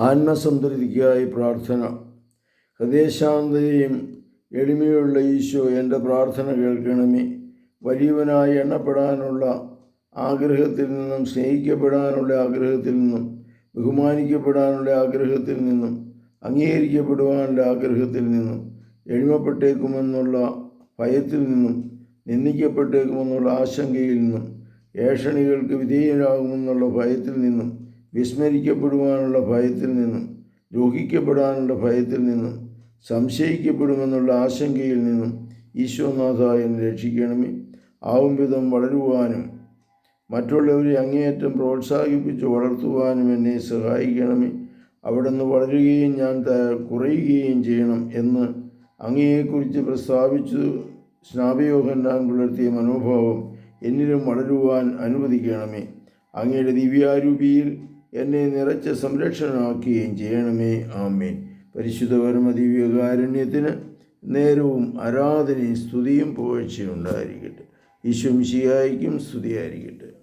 ആത്മസംതൃപ്തിക്കായി പ്രാർത്ഥന. ഹൃദയശാന്തതയും എളിമയുള്ള ഈശോ എന്റെ പ്രാർത്ഥന കേൾക്കണമേ. വലിയവനായി എണ്ണപ്പെടാനുള്ള ആഗ്രഹത്തിൽ നിന്നും സ്നേഹിക്കപ്പെടാനുള്ള ആഗ്രഹത്തിൽ നിന്നും ബഹുമാനിക്കപ്പെടാനുള്ള ആഗ്രഹത്തിൽ നിന്നും അംഗീകരിക്കപ്പെടുവാനുള്ള ആഗ്രഹത്തിൽ നിന്നും എളിമപ്പെട്ടേക്കുമെന്നുള്ള ഭയത്തിൽ നിന്നും നിന്ദിക്കപ്പെട്ടേക്കുമെന്നുള്ള ആശങ്കയിൽ നിന്നും ഏഷണികൾക്ക് വിധേയരാകുമെന്നുള്ള ഭയത്തിൽ നിന്നും വിസ്മരിക്കപ്പെടുവാനുള്ള ഭയത്തിൽ നിന്നും രോഹിക്കപ്പെടാനുള്ള ഭയത്തിൽ നിന്നും സംശയിക്കപ്പെടുമെന്നുള്ള ആശങ്കയിൽ നിന്നും ഈശോനാഥ എന്നെ രക്ഷിക്കണമേ. ആവും വിധം വളരുവാനും മറ്റുള്ളവരെ അങ്ങേയറ്റം പ്രോത്സാഹിപ്പിച്ച് വളർത്തുവാനും എന്നെ സഹായിക്കണമേ. അവിടുന്ന് വളരുകയും ഞാൻ കുറയുകയും ചെയ്യണം എന്ന് അങ്ങയെക്കുറിച്ച് പ്രസ്താവിച്ചു സ്നാപയോഹന്നാൻ പുലർത്തിയ മനോഭാവം എന്നിലും വളരുവാൻ അനുവദിക്കണമേ. അങ്ങയുടെ ദിവ്യാരൂപിയിൽ എന്നെ നിറച്ച സംരക്ഷണമാക്കുകയും ചെയ്യണമേ. ആമേൻ. പരിശുദ്ധ പരമ ദിവ്യകാരുണ്യത്തിന് നേരവും ആരാധനയും സ്തുതിയും പുകഴ്ചയും ഉണ്ടായിരിക്കട്ടെ. ഈശ്വംശിയായിരിക്കും സ്തുതിയായിരിക്കട്ടെ.